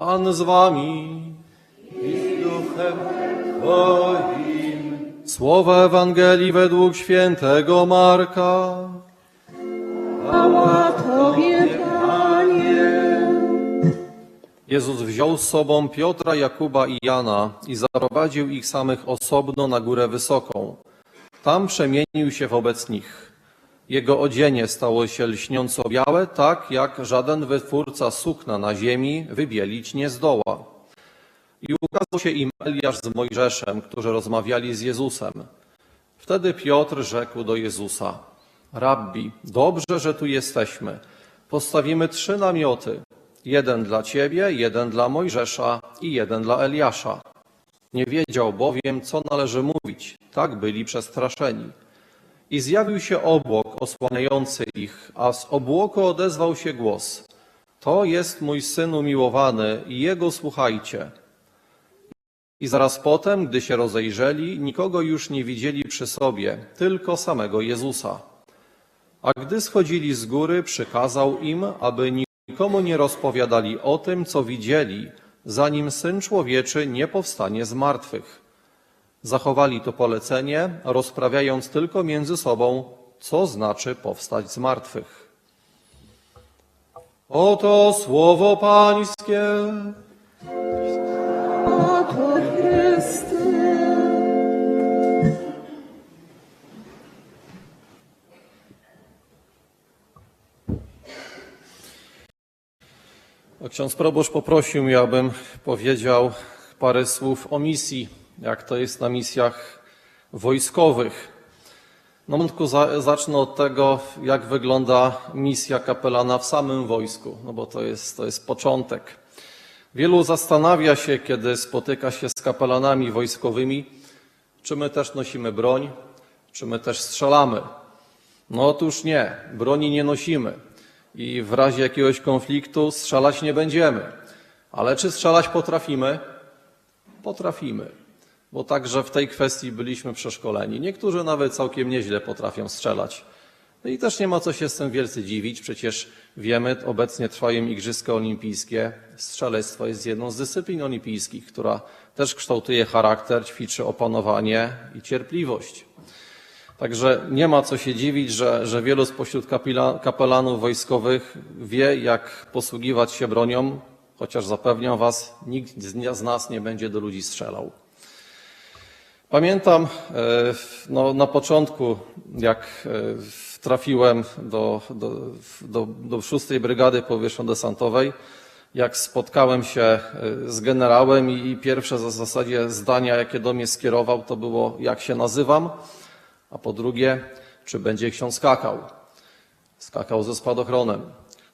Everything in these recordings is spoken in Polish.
Pan z wami i z duchem Twoim. Słowa Ewangelii według świętego Marka. Chwała Tobie, Panie. Jezus wziął z sobą Piotra, Jakuba i Jana i zaprowadził ich samych osobno na górę wysoką. Tam przemienił się wobec nich. Jego odzienie stało się lśniąco białe, tak jak żaden wytwórca sukna na ziemi wybielić nie zdoła. I ukazał się im Eliasz z Mojżeszem, którzy rozmawiali z Jezusem. Wtedy Piotr rzekł do Jezusa: Rabbi, dobrze, że tu jesteśmy. Postawimy trzy namioty: jeden dla ciebie, jeden dla Mojżesza i jeden dla Eliasza. Nie wiedział bowiem, co należy mówić. Tak byli przestraszeni. I zjawił się obłok osłaniający ich, a z obłoku odezwał się głos: To jest mój syn umiłowany, i jego słuchajcie. I zaraz potem, gdy się rozejrzeli, nikogo już nie widzieli przy sobie, tylko samego Jezusa. A gdy schodzili z góry, przykazał im, aby nikomu nie rozpowiadali o tym, co widzieli, zanim Syn Człowieczy nie powstanie z martwych. Zachowali to polecenie, rozprawiając tylko między sobą, co znaczy powstać z martwych. Oto słowo Pańskie. Oto Chryste. Ksiądz proboszcz poprosił mnie, abym powiedział parę słów o misji, jak to jest na misjach wojskowych. Na początku za, zacznę od tego, jak wygląda misja kapelana w samym wojsku, no bo to jest, to jest początek. Wielu zastanawia się, kiedy spotyka się z kapelanami wojskowymi, czy my też nosimy broń, czy my też strzelamy. No otóż nie, broni nie nosimy i w razie jakiegoś konfliktu strzelać nie będziemy. Ale czy strzelać potrafimy? Potrafimy, bo także w tej kwestii byliśmy przeszkoleni. Niektórzy nawet całkiem nieźle potrafią strzelać. No i też nie ma co się z tym wielce dziwić, przecież wiemy, obecnie trwają Igrzyska Olimpijskie. Strzelectwo jest jedną z dyscyplin olimpijskich, która też kształtuje charakter, ćwiczy opanowanie i cierpliwość. Także nie ma co się dziwić, że, że wielu spośród kapelanów wojskowych wie, jak posługiwać się bronią, chociaż zapewniam Was, nikt z nas nie będzie do ludzi strzelał. Pamiętam e, no, na początku, jak e, trafiłem do, do, do, do 6 Brygady Powietrzno-Desantowej, jak spotkałem się e, z generałem i, pierwsze w zasadzie zdania, jakie do mnie skierował, to było jak się nazywam, a po drugie, czy będzie ksiądz skakał. Skakał ze spadochronem.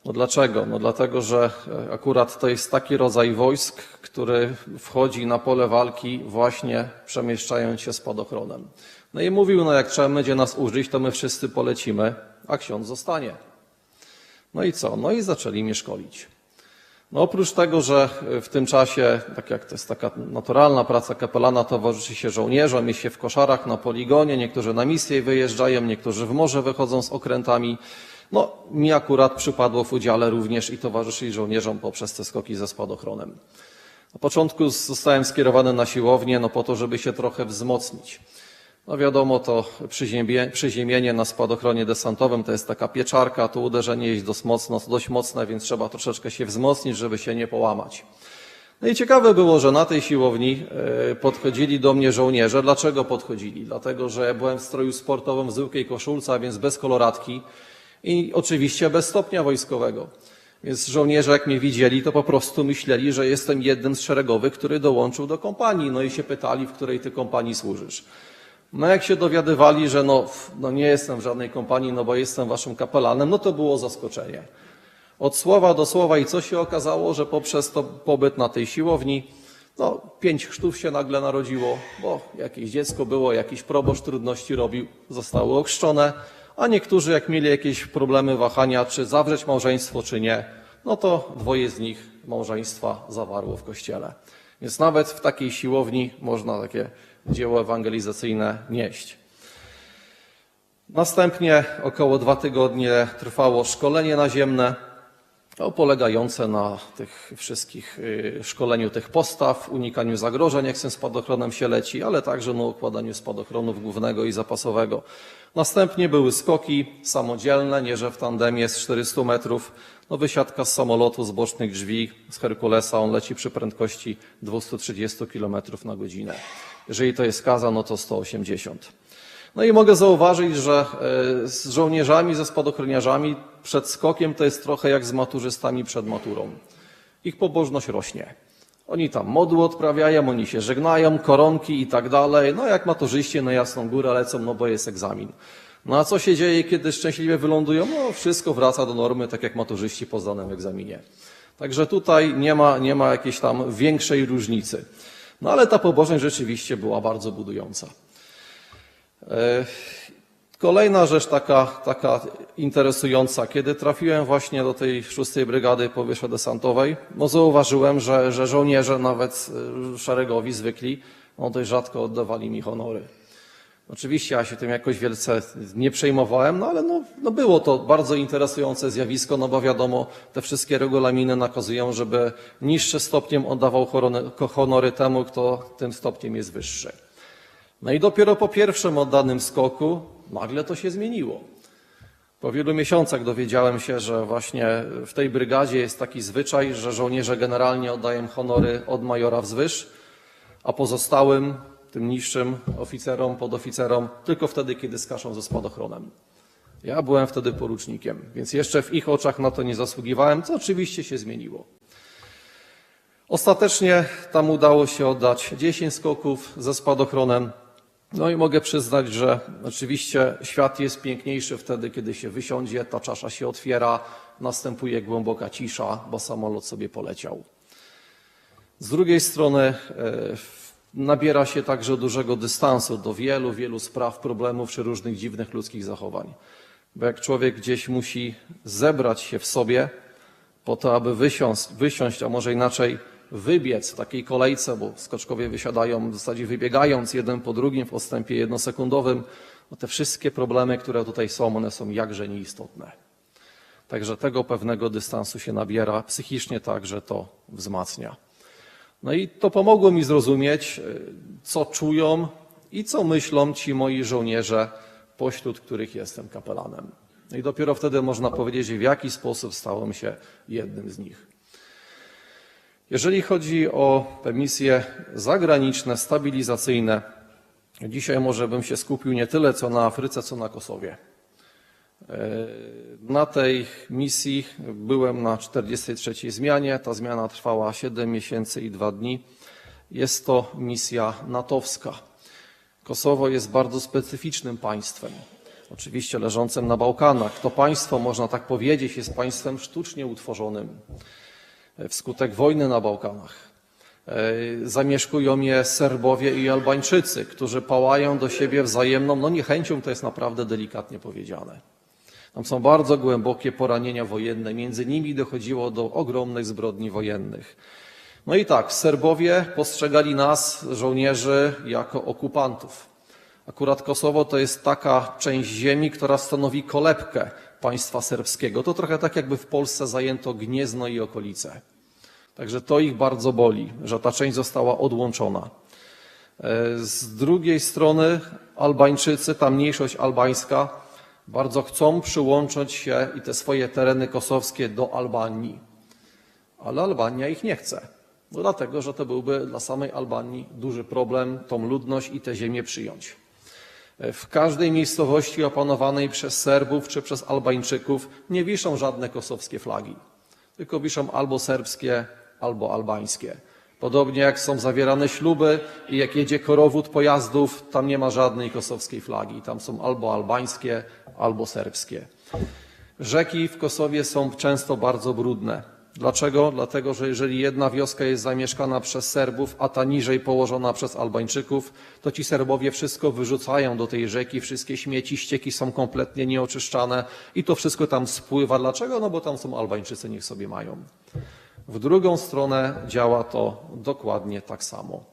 No dlaczego? No dlatego, że akurat to jest taki rodzaj wojsk, który wchodzi na pole walki właśnie przemieszczając się spadochronem. No i mówił, no jak trzeba będzie nas użyć, to my wszyscy polecimy, a ksiądz zostanie. No i co? No i zaczęli mnie szkolić. No oprócz tego, że w tym czasie, tak jak to jest taka naturalna praca kapelana, towarzyszy się żołnierzom, jest się w koszarach na poligonie, niektórzy na misję wyjeżdżają, niektórzy w morze wychodzą z okrętami. No, mi akurat przypadło w udziale również i towarzyszyć żołnierzom poprzez te skoki ze spadochronem. Na początku zostałem skierowany na siłownię, no po to, żeby się trochę wzmocnić. No wiadomo, to przyziemie, przyziemienie na spadochronie desantowym to jest taka pieczarka, to uderzenie jest dość, mocno, dość mocne, więc trzeba troszeczkę się wzmocnić, żeby się nie połamać. No i ciekawe było, że na tej siłowni e, podchodzili do mnie żołnierze. Dlaczego podchodzili? Dlatego, że byłem w stroju sportowym w zwykłej koszulce, a więc bez koloratki i oczywiście bez stopnia wojskowego. Więc żołnierze, jak mnie widzieli, to po prostu myśleli, że jestem jednym z szeregowych, który dołączył do kompanii. No i się pytali, w której ty kompanii służysz. No jak się dowiadywali, że no, no nie jestem w żadnej kompanii, no bo jestem waszym kapelanem, no to było zaskoczenie. Od słowa do słowa i co się okazało, że poprzez to pobyt na tej siłowni, no pięć chrztów się nagle narodziło, bo jakieś dziecko było, jakiś proboszcz trudności robił, zostały okrzczone, a niektórzy jak mieli jakieś problemy, wahania, czy zawrzeć małżeństwo, czy nie, no to dwoje z nich małżeństwa zawarło w kościele. Więc nawet w takiej siłowni można takie dzieło ewangelizacyjne nieść. Następnie około dwa tygodnie trwało szkolenie naziemne. no, polegające na tych wszystkich y, szkoleniu tych postaw, unikaniu zagrożeń, jak z tym spadochronem się leci, ale także na układaniu spadochronów głównego i zapasowego. Następnie były skoki samodzielne, nie że w tandemie z 400 metrów, no wysiadka z samolotu, z bocznych drzwi, z Herkulesa, on leci przy prędkości 230 km na godzinę. Jeżeli to jest kaza, no to 180. No i mogę zauważyć, że e, z żołnierzami, ze spadochroniarzami przed skokiem to jest trochę jak z maturzystami przed maturą. Ich pobożność rośnie. Oni tam modły odprawiają, oni się żegnają, koronki i tak dalej. No jak maturzyści na jasną górę lecą, no bo jest egzamin. No a co się dzieje, kiedy szczęśliwie wylądują? No wszystko wraca do normy, tak jak maturzyści po zdanym egzaminie. Także tutaj nie ma, nie ma jakiejś tam większej różnicy. No ale ta pobożność rzeczywiście była bardzo budująca. E, Kolejna rzecz taka, taka interesująca. Kiedy trafiłem właśnie do tej szóstej brygady powietrzno-desantowej, no zauważyłem, że, że żołnierze, nawet e, szeregowi zwykli, no dość rzadko oddawali mi honory. Oczywiście ja się tym jakoś wielce nie przejmowałem, no ale no, no było to bardzo interesujące zjawisko, no bo wiadomo, te wszystkie regulaminy nakazują, żeby niższy stopniem oddawał honory, temu, kto tym stopniem jest wyższy. No i dopiero po pierwszym oddanym skoku nagle to się zmieniło. Po wielu miesiącach dowiedziałem się, że właśnie w tej brygadzie jest taki zwyczaj, że żołnierze generalnie oddają honory od majora wzwyż, a pozostałym, tym niższym oficerom, podoficerom, tylko wtedy, kiedy skaszą ze spadochronem. Ja byłem wtedy porucznikiem, więc jeszcze w ich oczach na to nie zasługiwałem, co oczywiście się zmieniło. Ostatecznie tam udało się oddać 10 skoków ze spadochronem. No i mogę przyznać, że oczywiście świat jest piękniejszy wtedy, kiedy się wysiądzie, ta czasza się otwiera, następuje głęboka cisza, bo samolot sobie poleciał. Z drugiej strony e, nabiera się także dużego dystansu do wielu, wielu spraw, problemów czy różnych dziwnych ludzkich zachowań. Bo jak człowiek gdzieś musi zebrać się w sobie po to, aby wysiąść, wysiąść a może inaczej wybiec w takiej kolejce, bo skoczkowie wysiadają w zasadzie wybiegając jeden po drugim w odstępie jednosekundowym, no te wszystkie problemy, które tutaj są, one są jakże nieistotne. Także tego pewnego dystansu się nabiera, psychicznie także to wzmacnia. No i to pomogło mi zrozumieć, y, co czują i co myślą ci moi żołnierze, pośród których jestem kapelanem. No i dopiero wtedy można powiedzieć, w jaki sposób stałem się jednym z nich. Jeżeli chodzi o te misje zagraniczne, stabilizacyjne, dzisiaj może bym się skupił nie tyle co na Afryce, co na Kosowie. E, Na tej misji byłem na 43 zmianie. Ta zmiana trwała 7 miesięcy i 2 dni. Jest to misja natowska. Kosowo jest bardzo specyficznym państwem. Oczywiście leżącym na Bałkanach. To państwo, można tak powiedzieć, jest państwem sztucznie utworzonym wskutek wojny na Bałkanach. E, Zamieszkują je Serbowie i Albańczycy, którzy pałają do siebie wzajemną, no niechęcią to jest naprawdę delikatnie powiedziane. Tam są bardzo głębokie poranienia wojenne, między nimi dochodziło do ogromnych zbrodni wojennych. No i tak, Serbowie postrzegali nas, żołnierzy, jako okupantów. Akurat Kosowo to jest taka część ziemi, która stanowi kolebkę państwa serbskiego. To trochę tak, jakby w Polsce zajęto Gniezno i okolice. Także to ich bardzo boli, że ta część została odłączona. E, Z drugiej strony Albańczycy, ta mniejszość albańska, bardzo chcą przyłączyć się i te swoje tereny kosowskie do Albanii. Ale Albania ich nie chce. No dlatego, że to byłby dla samej Albanii duży problem, tą ludność i te ziemię przyjąć. W każdej miejscowości opanowanej przez Serbów czy przez Albańczyków nie wiszą żadne kosowskie flagi, tylko wiszą albo serbskie, albo albańskie. Podobnie jak są zawierane śluby i jak jedzie korowód pojazdów, tam nie ma żadnej kosowskiej flagi. Tam są albo albańskie, albo serbskie. Rzeki w Kosowie są często bardzo brudne. Dlaczego? Dlatego, że jeżeli jedna wioska jest zamieszkana przez Serbów, a ta niżej położona przez Albańczyków, to ci Serbowie wszystko wyrzucają do tej rzeki, wszystkie śmieci, ścieki są kompletnie nieoczyszczane i to wszystko tam spływa. Dlaczego? No bo tam są Albańczycy, niech sobie mają. W drugą stronę działa to dokładnie tak samo.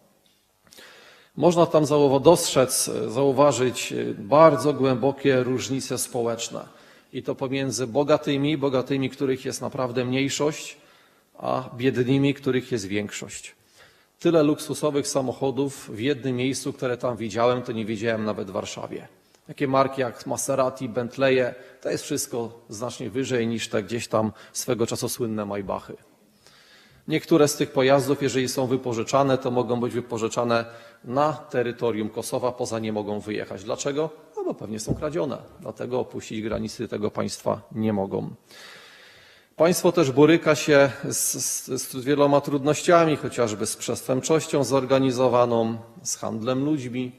Można tam dostrzec, zauważyć bardzo głębokie różnice społeczne. I to pomiędzy bogatymi, bogatymi, których jest naprawdę mniejszość, a biednymi, których jest większość. Tyle luksusowych samochodów w jednym miejscu, które tam widziałem, to nie widziałem nawet w Warszawie. Takie marki jak Maserati, Bentleye, to jest wszystko znacznie wyżej niż te gdzieś tam swego czasu słynne Maybachy. Niektóre z tych pojazdów, jeżeli są wypożyczane, to mogą być wypożyczane na terytorium Kosowa, poza nie mogą wyjechać. Dlaczego? No bo pewnie są kradzione, dlatego opuścić granicy tego państwa nie mogą. Państwo też boryka się z, z, z wieloma trudnościami, chociażby z przestępczością zorganizowaną, z handlem ludźmi,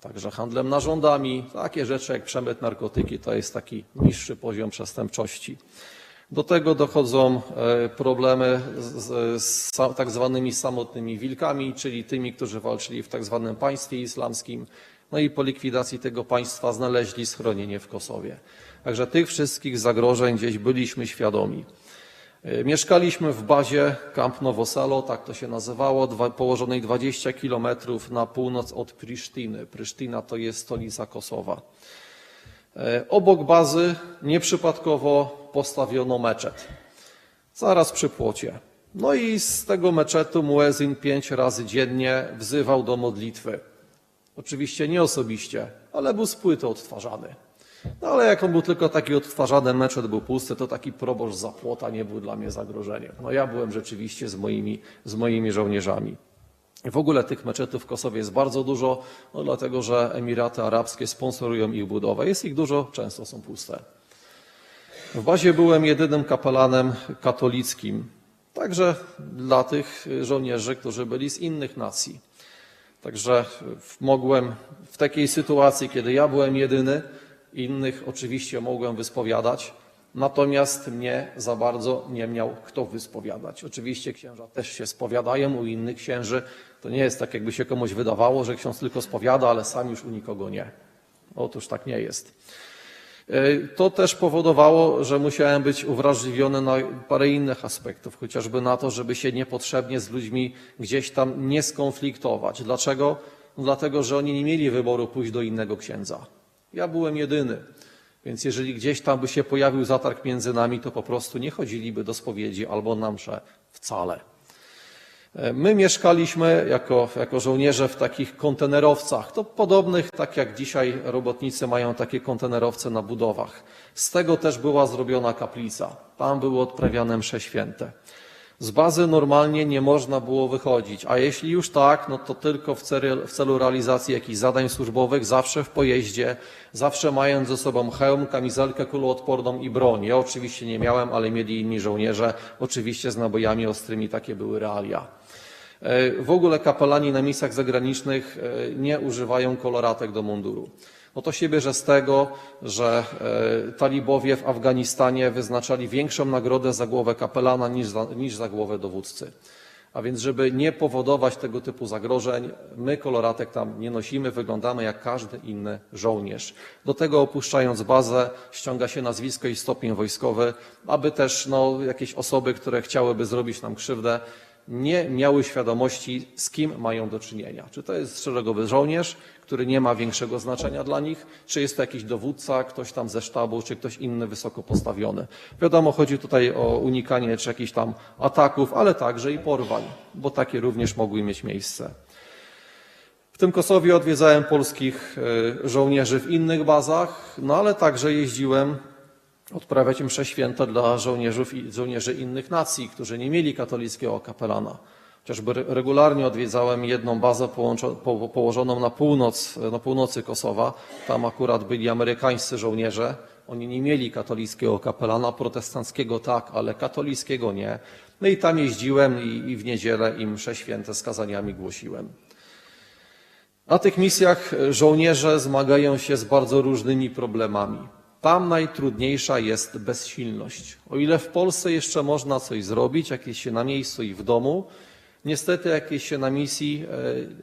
także handlem narządami. Takie rzeczy jak przemyt narkotyki to jest taki niższy poziom przestępczości. Do tego dochodzą e, problemy z, z, tak zwanymi samotnymi wilkami, czyli tymi, którzy walczyli w tak zwanym państwie islamskim. No i po likwidacji tego państwa znaleźli schronienie w Kosowie. Także tych wszystkich zagrożeń gdzieś byliśmy świadomi. E, Mieszkaliśmy w bazie Camp Nowoselo, tak to się nazywało, położonej 20 kilometrów na północ od Prisztiny. Prysztyna to jest stolica Kosowa. E, Obok bazy nieprzypadkowo postawiono meczet. Zaraz przy płocie. No i z tego meczetu muezyn pięć razy dziennie wzywał do modlitwy. Oczywiście nie osobiście, ale był z płyty odtwarzany. No ale jak on był tylko taki odtwarzany, meczet był pusty, to taki proboszcz za płota nie był dla mnie zagrożeniem. No ja byłem rzeczywiście z moimi, z moimi żołnierzami. W ogóle tych meczetów w Kosowie jest bardzo dużo, no dlatego że Emiraty Arabskie sponsorują ich budowę. Jest ich dużo, często są puste. W bazie byłem jedynym kapelanem katolickim, także dla tych żołnierzy, którzy byli z innych nacji. Także mogłem w takiej sytuacji, kiedy ja byłem jedyny, innych oczywiście mogłem wyspowiadać, natomiast mnie za bardzo nie miał kto wyspowiadać. Oczywiście księża też się spowiadają u innych księży. To nie jest tak, jakby się komuś wydawało, że ksiądz tylko spowiada, ale sam już u nikogo nie. Otóż tak nie jest. E, To też powodowało, że musiałem być uwrażliwiony na parę innych aspektów, chociażby na to, żeby się niepotrzebnie z ludźmi gdzieś tam nie skonfliktować. Dlaczego? No Dlatego, że oni nie mieli wyboru pójść do innego księdza. Ja byłem jedyny. Więc jeżeli gdzieś tam by się pojawił zatarg między nami, to po prostu nie chodziliby do spowiedzi albo na mszę wcale. My mieszkaliśmy jako, jako żołnierze w takich kontenerowcach, to podobnych, tak jak dzisiaj robotnicy mają takie kontenerowce na budowach. Z tego też była zrobiona kaplica. Tam były odprawiane msze święte. Z bazy normalnie nie można było wychodzić, a jeśli już tak, no to tylko w celu, w celu realizacji jakichś zadań służbowych, zawsze w pojeździe, zawsze mając ze sobą hełm, kamizelkę kuloodporną i broń. Ja oczywiście nie miałem, ale mieli inni żołnierze, oczywiście z nabojami ostrymi, takie były realia. E, W ogóle kapelani na misjach zagranicznych e, nie używają koloratek do munduru. No to się bierze z tego, że e, talibowie w Afganistanie wyznaczali większą nagrodę za głowę kapelana niż za, niż za głowę dowódcy. A więc, żeby nie powodować tego typu zagrożeń, my koloratek tam nie nosimy, wyglądamy jak każdy inny żołnierz. Do tego opuszczając bazę, ściąga się nazwisko i stopień wojskowy, aby też no, jakieś osoby, które chciałyby zrobić nam krzywdę, nie miały świadomości, z kim mają do czynienia. Czy to jest szeregowy żołnierz, który nie ma większego znaczenia dla nich, czy jest to jakiś dowódca, ktoś tam ze sztabu, czy ktoś inny wysoko postawiony. Wiadomo, chodzi tutaj o unikanie czy jakichś tam ataków, ale także i porwań, bo takie również mogły mieć miejsce. W tym Kosowie odwiedzałem polskich e, żołnierzy w innych bazach, no ale także jeździłem odprawiać msze święte dla żołnierzów, i- żołnierzy innych nacji, którzy nie mieli katolickiego kapelana. Chociażby re- regularnie odwiedzałem jedną bazę położoną na, północ, na północy Kosowa. Tam akurat byli amerykańscy żołnierze. Oni nie mieli katolickiego kapelana, protestanckiego tak, ale katolickiego nie. No i tam jeździłem i, i w niedzielę im msze święte z kazaniami głosiłem. Na tych misjach żołnierze zmagają się z bardzo różnymi problemami. Tam najtrudniejsza jest bezsilność. O ile w Polsce jeszcze można coś zrobić, jakieś się na miejscu i w domu, niestety jakieś się na misji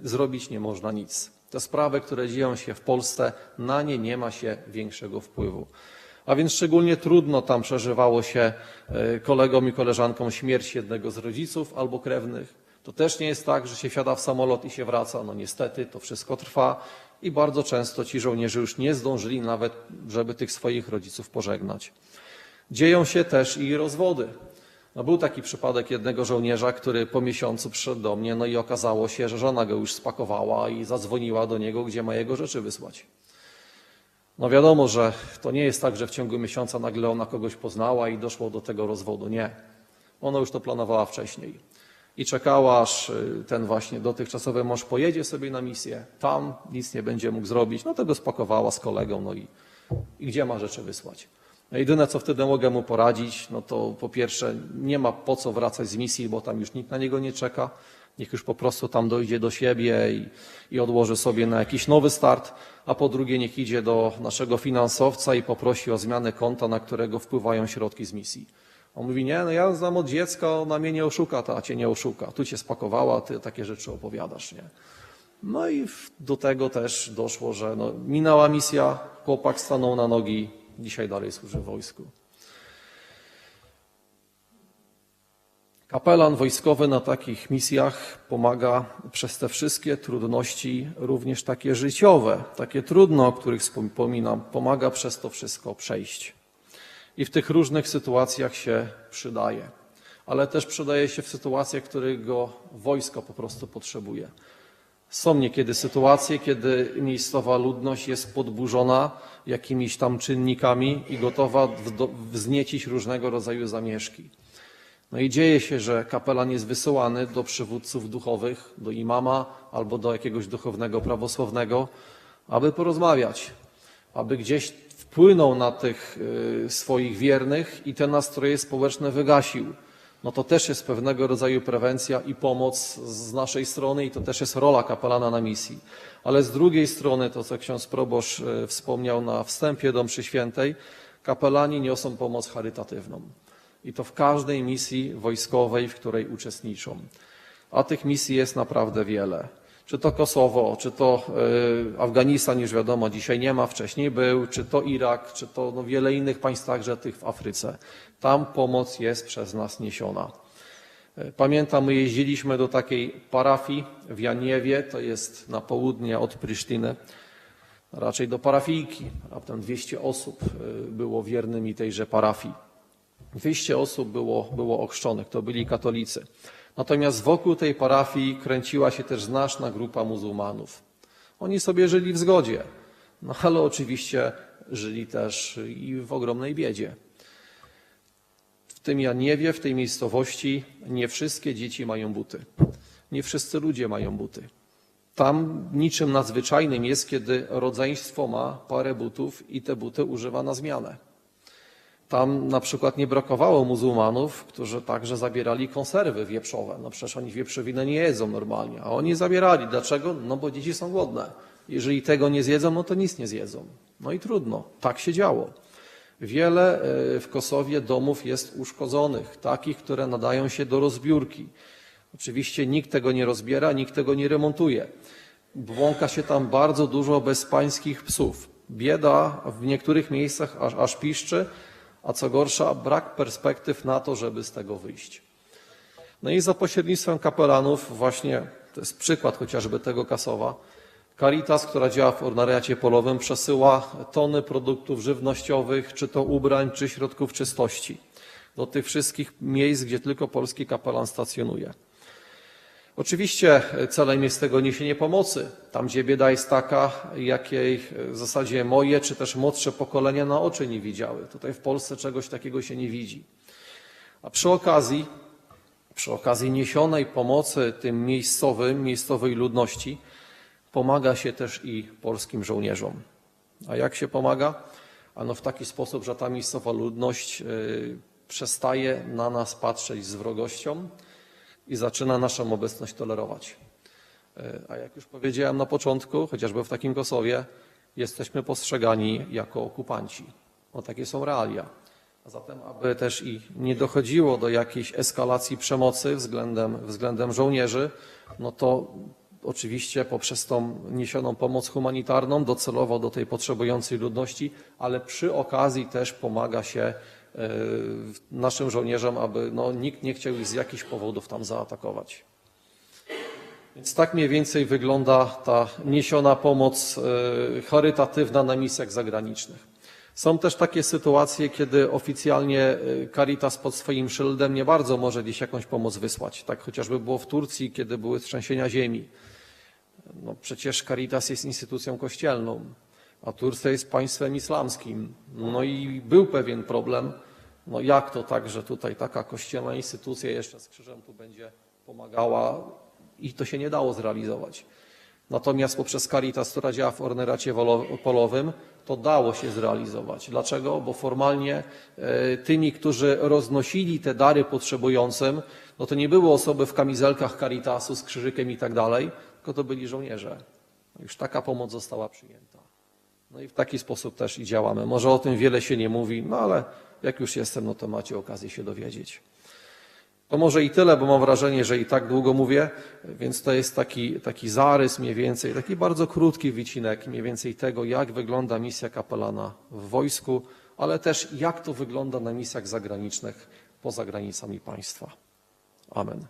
e, zrobić nie można nic. Te sprawy, które dzieją się w Polsce, na nie nie ma się większego wpływu. A więc szczególnie trudno tam przeżywało się e, kolegom i koleżankom śmierć jednego z rodziców albo krewnych, To też nie jest tak, że się wsiada w samolot i się wraca. No niestety to wszystko trwa i bardzo często ci żołnierze już nie zdążyli nawet, żeby tych swoich rodziców pożegnać. Dzieją się też i rozwody. No był taki przypadek jednego żołnierza, który po miesiącu przyszedł do mnie, no i okazało się, że żona go już spakowała i zadzwoniła do niego, gdzie ma jego rzeczy wysłać. No wiadomo, że to nie jest tak, że w ciągu miesiąca nagle ona kogoś poznała i doszło do tego rozwodu. Nie. Ona już to planowała wcześniej. I czekała, aż y, ten właśnie dotychczasowy mąż pojedzie sobie na misję. Tam nic nie będzie mógł zrobić. No to go spakowała z kolegą, no i, i gdzie ma rzeczy wysłać. No jedyne, co wtedy mogę mu poradzić, no to po pierwsze nie ma po co wracać z misji, bo tam już nikt na niego nie czeka. Niech już po prostu tam dojdzie do siebie i, i odłoży sobie na jakiś nowy start, a po drugie niech idzie do naszego finansowca i poprosi o zmianę konta, na którego wpływają środki z misji. On mówi, nie, no ja znam od dziecka, ona mnie nie oszuka, ta cię nie oszuka. Tu cię spakowała, ty takie rzeczy opowiadasz, nie? No i do tego też doszło, że no, minęła misja, chłopak stanął na nogi, dzisiaj dalej służy w wojsku. Kapelan wojskowy na takich misjach pomaga przez te wszystkie trudności, również takie życiowe, takie trudne, o których wspominam, pomaga przez to wszystko przejść. I w tych różnych sytuacjach się przydaje, ale też przydaje się w sytuacjach, w których go wojsko po prostu potrzebuje. Są niekiedy sytuacje, kiedy miejscowa ludność jest podburzona jakimiś tam czynnikami i gotowa wzniecić różnego rodzaju zamieszki. No i dzieje się, że kapelan jest wysyłany do przywódców duchowych, do imama albo do jakiegoś duchownego prawosławnego, aby porozmawiać, aby gdzieś wpłynął na tych y, swoich wiernych i te nastroje społeczne wygasił. No to też jest pewnego rodzaju prewencja i pomoc z naszej strony i to też jest rola kapelana na misji. Ale z drugiej strony, to co ksiądz proboszcz y, wspomniał na wstępie do mszy świętej, kapelani niosą pomoc charytatywną. I to w każdej misji wojskowej, w której uczestniczą. A tych misji jest naprawdę wiele. Czy to Kosowo, czy to y, Afganistan, już wiadomo, dzisiaj nie ma, wcześniej był, czy to Irak, czy to no, wiele innych państw, także tych w Afryce. Tam pomoc jest przez nas niesiona. Y, Pamiętam, my jeździliśmy do takiej parafii w Janiewie, to jest na południe od Prysztyny, raczej do parafijki. Raptem 200 osób y, było wiernymi tejże parafii. 200 osób było, było ochrzczonych, to byli katolicy. Natomiast wokół tej parafii kręciła się też znaczna grupa muzułmanów. Oni sobie żyli w zgodzie, no ale oczywiście żyli też i w ogromnej biedzie. W tym Janiewie, w tej miejscowości nie wszystkie dzieci mają buty. Nie wszyscy ludzie mają buty. Tam niczym nadzwyczajnym jest, kiedy rodzeństwo ma parę butów i te buty używa na zmianę. Tam na przykład nie brakowało muzułmanów, którzy także zabierali konserwy wieprzowe. No przecież oni wieprzowiny nie jedzą normalnie, a oni zabierali. Dlaczego? No bo dzieci są głodne. Jeżeli tego nie zjedzą, no to nic nie zjedzą. No i trudno. Tak się działo. Wiele e, w Kosowie domów jest uszkodzonych, takich, które nadają się do rozbiórki. Oczywiście nikt tego nie rozbiera, nikt tego nie remontuje. Błąka się tam bardzo dużo bezpańskich psów. Bieda w niektórych miejscach aż, aż piszczy, a co gorsza, brak perspektyw na to, żeby z tego wyjść. No i za pośrednictwem kapelanów, właśnie to jest przykład chociażby tego Kasowa, Caritas, która działa w ordynariacie polowym, przesyła tony produktów żywnościowych, czy to ubrań, czy środków czystości do tych wszystkich miejsc, gdzie tylko polski kapelan stacjonuje. Oczywiście celem jest tego niesienie pomocy. Tam, gdzie bieda jest taka, jakiej w zasadzie moje, czy też młodsze pokolenia na oczy nie widziały. Tutaj w Polsce czegoś takiego się nie widzi. A przy okazji, przy okazji niesionej pomocy tym miejscowym, miejscowej ludności, pomaga się też i polskim żołnierzom. A jak się pomaga? Ano w taki sposób, że ta miejscowa ludność y, przestaje na nas patrzeć z wrogością i zaczyna naszą obecność tolerować. Y, A jak już powiedziałem na początku, chociażby w takim Kosowie, jesteśmy postrzegani jako okupanci. No takie są realia. A zatem, aby też i nie dochodziło do jakiejś eskalacji przemocy względem, względem żołnierzy, no to oczywiście poprzez tą niesioną pomoc humanitarną docelowo do tej potrzebującej ludności, ale przy okazji też pomaga się e, naszym żołnierzom, aby no, nikt nie chciał ich z jakichś powodów tam zaatakować. Więc tak mniej więcej wygląda ta niesiona pomoc e, charytatywna na misjach zagranicznych. Są też takie sytuacje, kiedy oficjalnie e, Caritas pod swoim szyldem nie bardzo może gdzieś jakąś pomoc wysłać. Tak chociażby było w Turcji, kiedy były trzęsienia ziemi. No przecież Caritas jest instytucją kościelną, a Turcja jest państwem islamskim. No i był pewien problem. No jak to tak, że tutaj taka kościelna instytucja jeszcze z krzyżem tu będzie pomagała i to się nie dało zrealizować. Natomiast poprzez Caritas, która działa w orneracie polowym, to dało się zrealizować. Dlaczego? Bo formalnie e, tymi, którzy roznosili te dary potrzebującym, no to nie były osoby w kamizelkach Caritasu z krzyżykiem i tak dalej, tylko to byli żołnierze. Już taka pomoc została przyjęta. No i w taki sposób też i działamy. Może o tym wiele się nie mówi, no ale jak już jestem, no to macie okazję się dowiedzieć. To może i tyle, bo mam wrażenie, że i tak długo mówię, więc to jest taki, taki zarys mniej więcej, taki bardzo krótki wycinek mniej więcej tego, jak wygląda misja kapelana w wojsku, ale też jak to wygląda na misjach zagranicznych poza granicami państwa. Amen.